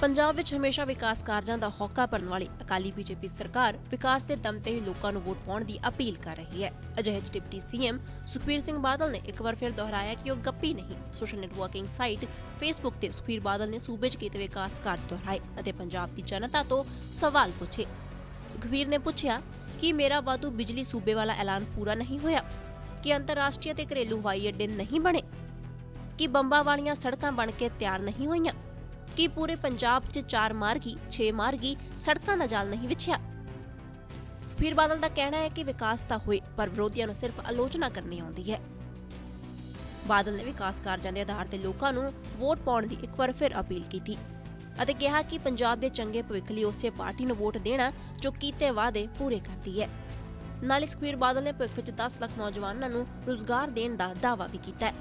ਪੰਜਾਬ ਵਿੱਚ ਹਮੇਸ਼ਾ ਵਿਕਾਸ ਕਾਰਜਾਂ ਦਾ ਹੌਕਾ ਭਰਨ ਵਾਲੀ ਅਕਾਲੀ ਬੀਜੇਪੀ ਸਰਕਾਰ ਵਿਕਾਸ ਦੇ ਦਮ ਤੇ ਹੀ ਲੋਕਾਂ ਨੂੰ ਵੋਟ ਪਾਉਣ ਦੀ ਅਪੀਲ ਕਰ ਰਹੀ ਹੈ। ਅਜਿਹੇ ਡਿਪਟੀ ਸੀਐਮ ਸੁਖਬੀਰ ਸਿੰਘ ਬਾਦਲ ਨੇ ਇੱਕ ਵਾਰ ਫਿਰ ਦੁਹਰਾਇਆ ਕਿ ਉਹ ਗੱਪੀ ਨਹੀਂ। ਸੋਸ਼ਲ ਨੈਟਵਰਕਿੰਗ ਸਾਈਟ ਫੇਸਬੁੱਕ ਤੇ ਸੁਖਬੀਰ ਬਾਦਲ ਨੇ ਸੂਬੇ 'ਚ ਕੀਤੇ ਵਿਕਾਸ ਕਾਰਜ ਦੁਹਰਾਏ ਅਤੇ ਪੰਜਾਬ ਦੀ ਜਨਤਾ ਤੋਂ ਸਵਾਲ ਪੁੱਛੇ। ਸੁਖਬੀਰ ਨੇ ਪੁੱਛਿਆ ਕਿ ਮੇਰਾ ਵਾਧੂ ਬਿਜਲੀ ਸੂਬੇ ਵਾਲਾ ਐਲਾਨ ਪੂਰਾ ਨਹੀਂ ਹੋਇਆ? ਕਿ ਅੰਤਰਰਾਸ਼ਟਰੀ ਤੇ ਘਰੇਲੂ ਹਵਾਈ ਅੱਡੇ ਨਹੀਂ ਬਣੇ? ਕਿ ਬੰਬਾਂ ਵਾਲੀਆਂ ਸੜਕਾਂ ਬਣ ਕੇ ਤਿਆਰ ਨਹੀਂ ਹੋਈਆਂ? ਕਿ ਪੂਰੇ ਪੰਜਾਬ 'ਚ ਚਾਰ ਮਾਰਗੀ 6 ਮਾਰਗੀ ਸੜਕਾਂ ਦਾ ਜਾਲ ਨਹੀਂ ਵਿਛਿਆ। ਸੁਖਬੀਰ ਬਾਦਲ ਦਾ ਕਹਿਣਾ ਹੈ ਕਿ ਵਿਕਾਸ ਤਾਂ ਹੋਏ, ਪਰ ਵਿਰੋਧੀਆਂ ਨੂੰ ਸਿਰਫ ਆਲੋਚਨਾ ਕਰਨੀ ਆਉਂਦੀ ਹੈ। ਬਾਦਲ ਨੇ ਵਿਕਾਸ ਕਾਰਜਾਂ ਦੇ ਆਧਾਰ ਤੇ ਲੋਕਾਂ ਨੂੰ ਵੋਟ ਪਾਉਣ ਦੀ ਇੱਕ ਵਾਰ ਫਿਰ ਅਪੀਲ ਕੀਤੀ ਅਤੇ ਕਿਹਾ ਕਿ ਪੰਜਾਬ ਦੇ ਚੰਗੇ ਭਵਿੱਖ ਲਈ ਉਸੇ ਪਾਰਟੀ ਨੂੰ ਵੋਟ ਦੇਣਾ ਜੋ ਕੀਤੇ ਵਾਅਦੇ ਪੂਰੇ ਕਰਦੀ ਹੈ। ਨਾਲੇ ਸੁਖਬੀਰ ਬਾਦਲ ਨੇ ਭਵਿੱਖ ਵਿੱਚ 10 ਲੱਖ ਨੌਜਵਾਨਾਂ ਨੂੰ ਰੋਜ਼ਗਾਰ ਦੇਣ ਦਾ ਦਾਅਵਾ ਵੀ ਕੀਤਾ ਹੈ।